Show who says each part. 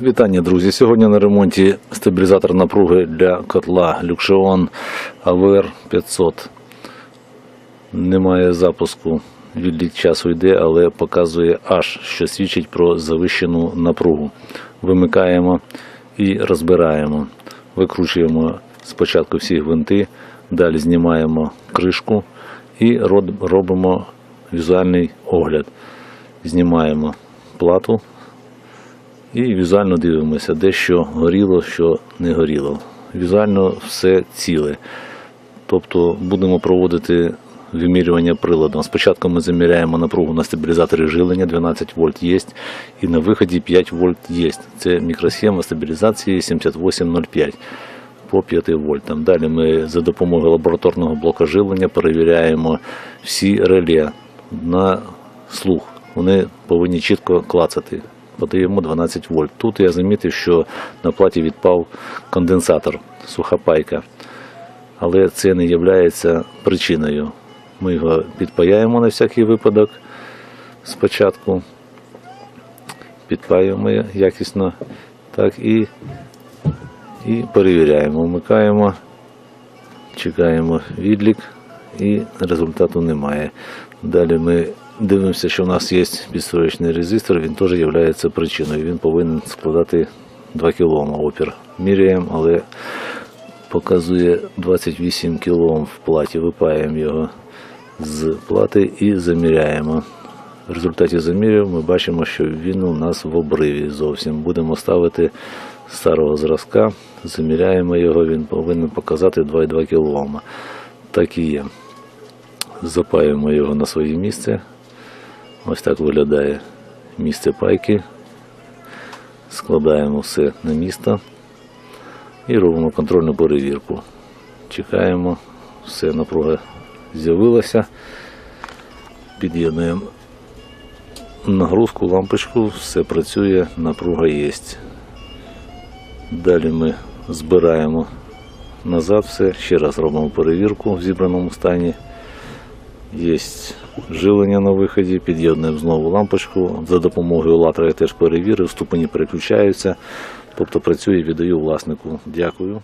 Speaker 1: Вітання, друзі. Сьогодні на ремонті стабілізатор напруги для котла Люкшеон AVR 500. Немає запуску, відлік часу йде, але показує аж, що свідчить про завищену напругу. Вимикаємо і розбираємо. Викручуємо спочатку всі гвинти, далі знімаємо кришку і робимо візуальний огляд. Знімаємо плату і візуально дивимося, де що горіло, що не горіло. Візуально все ціле. Тобто будемо проводити вимірювання приладом. Спочатку ми заміряємо напругу на стабілізаторі жилення, 12 вольт є, і на виході 5 вольт є. Це мікросхема стабілізації 7805 по 5 вольтам. Далі ми за допомогою лабораторного блока живлення перевіряємо всі реле на слух. Вони повинні чітко клацати. Подаємо 12 вольт. Тут я замітив, що на платі відпав конденсатор, суха пайка. Але це не є причиною. Ми його підпаяємо на всякий випадок спочатку. Підпаюємо якісно. Так, і, і перевіряємо. Вмикаємо, чекаємо відлік і результату немає. Далі ми дивимося, що в нас є підстроєчний резистор, він теж є причиною. Він повинен складати 2 кОм опір. Міряємо, але показує 28 кОм в платі. Випаємо його з плати і заміряємо. В результаті замірів ми бачимо, що він у нас в обриві зовсім. Будемо ставити старого зразка, заміряємо його, він повинен показати 2,2 кОм. Так і є. Запаємо його на своє місце. Ось так виглядає місце пайки. Складаємо все на місто і робимо контрольну перевірку. Чекаємо, все, напруга з'явилася. Під'єднуємо нагрузку, лампочку, все працює, напруга є. Далі ми збираємо назад все, ще раз робимо перевірку в зібраному стані. Є живлення на виході, під'єднуємо знову лампочку. За допомогою латра я теж перевірив, ступені переключаються. Тобто працює, віддаю власнику. Дякую.